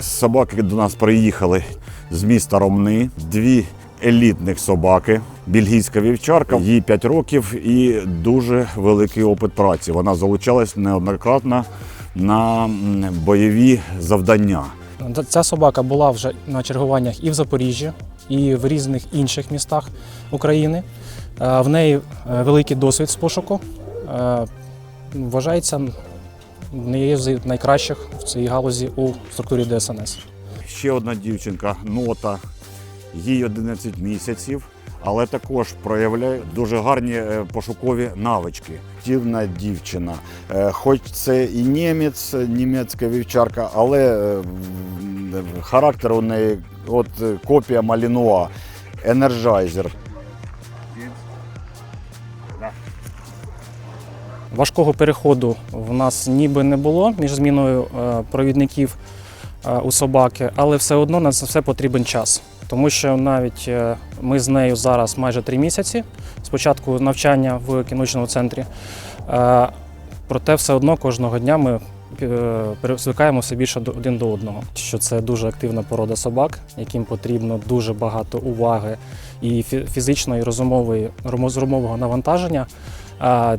собаки до нас приїхали з міста Ромни. Дві елітних собаки. Бельгійська вівчарка, їй 5 років і дуже великий опит праці. Вона залучалась неоднократно на бойові завдання. Ця собака була вже на чергуваннях і в Запоріжжі, і в різних інших містах України. Е, В неї е, великий досвід з пошуку. Е, Вважається нею з найкращих в цій галузі у структурі ДСНС. Ще одна дівчинка, нота, їй 11 місяців, але також проявляє дуже гарні е, пошукові навички. Дівна дівчина, Е, хоч це і німець, німецька вівчарка, але е, характер у неї от е, копія Малінуа, енерджайзер. Важкого переходу в нас ніби не було між зміною е, провідників е, у собаки, але все одно на це все потрібен час. Тому що навіть е, ми з нею зараз майже три місяці з початку навчання в кіночному центрі. Проте все одно кожного дня ми звикаємо все більше один до одного. Що це дуже активна порода собак, яким потрібно дуже багато уваги і фі- фізичної, розумової розумового навантаження.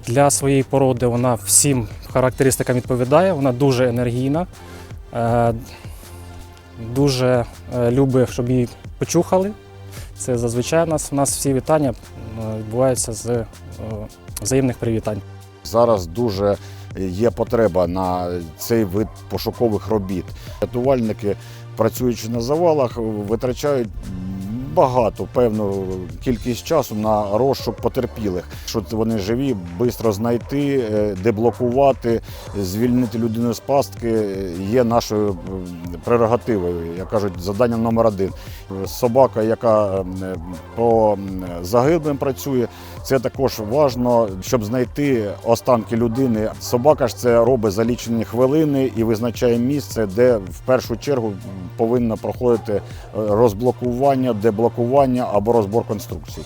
Для своєї породи вона всім характеристикам відповідає. Вона дуже енергійна, е, дуже е, любить, щоб її почухали. Це зазвичай у нас, у нас всі вітання е, відбуваються з взаємних привітань. Зараз дуже є потреба на цей вид пошукових робіт. Рятувальники, працюючи на завалах, витрачають багато певну кількість часу на розшук потерпілих. Що вони живі, швидко знайти, е, деблокувати, звільнити людину з пастки е, є нашою прерогативою, як кажуть, завдання номер один. Собака, яка по загиблим працює, це також важливо, щоб знайти останки людини. Собака ж це робить за лічені хвилини і визначає місце, де в першу чергу повинно проходити е, розблокування, деблокування або розбор конструкцій.